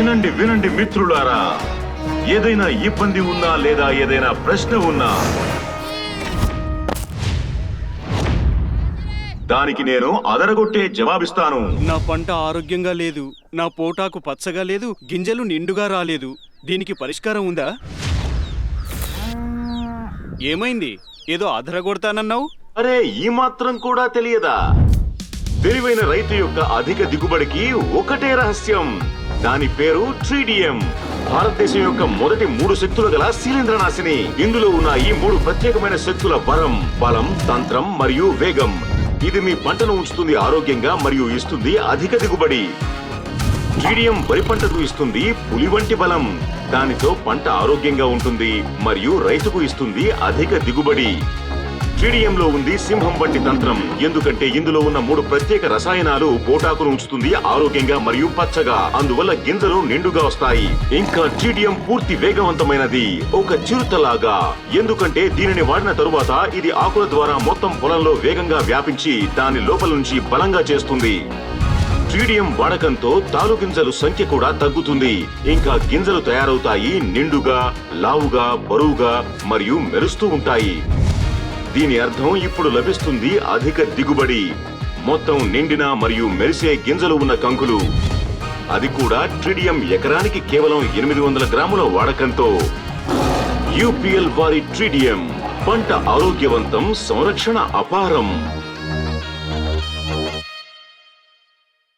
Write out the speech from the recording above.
వినండి వినండి మిత్రులారా. ఏదైనా ఇబ్బంది ఉన్నా లేదా ఏదైనా ప్రశ్న ఉన్నా దానికి నేను అదరగొట్టే జవాబిస్తాను. నా పంట ఆరోగ్యంగా లేదు నా పోటాకు పచ్చగా లేదు గింజలు నిండుగా రాలేదు. దీనికి పరిష్కారం ఉందా? ఏమైంది? ఏదో అదరగొడతానన్నావు? అరే ఈ మాత్రం కూడా తెలియదా? తెలివైన రైతు యొక్క అధిక దిగుబడికి ఒకటే రహస్యం. దాని పేరు ట్రీడియం భారతదేశం యొక్క మొదటి మూడు శక్తులు గల శిలీంద్రనాశిని. ఇందులో ఉన్న ఈ మూడు ప్రత్యేకమైన శక్తుల వరం బలం తంత్రం మరియు వేగం. ఇది మీ పంటను ఉంచుతుంది ఆరోగ్యంగా మరియు ఇస్తుంది అధిక దిగుబడి. ట్రీడియం వరి పంటకు ఇస్తుంది పులి వంటి బలం. దానితో పంట ఆరోగ్యంగా ఉంటుంది మరియు రైతుకు ఇస్తుంది అధిక దిగుబడి. జీడియంలో ఉంది సింహం వంటి తంత్రం. ఎందుకంటే ఇందులో ఉన్న మూడు ప్రత్యేక రసాయనాలు పోటాకును ఉంచుతుంది ఆరోగ్యంగా మరియు పచ్చగా. అందువల్ల గింజలు నిండుగా వస్తాయి. ఇంకా జీడియం పూర్తి వేగవంతమైనది. ఒక చిరుతలాగా. ఎందుకంటే దీనిని వాడిన తరువాత ఇది ఆకుల ద్వారా మొత్తం పొలంలో వేగంగా వ్యాపించి దాని లోపల నుంచి బలంగా చేస్తుంది. ట్రీడియం వాడకంతో తాలు గింజలు సంఖ్య కూడా తగ్గుతుంది. ఇంకా గింజలు తయారవుతాయి నిండుగా లావుగా బరువుగా మరియు మెరుస్తూ ఉంటాయి. దీని అర్థం ఇప్పుడు లభిస్తుంది అధిక దిగుబడి. మొత్తం నిండిన మరియు మెరిసే గింజలు ఉన్న కంకులు. అది కూడా ట్రిడియం ఎకరానికి కేవలం ఎనిమిది వందల గ్రాముల వాడకంతో. యూపీఎల్ వారి ట్రిడియం పంట ఆరోగ్యవంతం సంరక్షణ అపారం.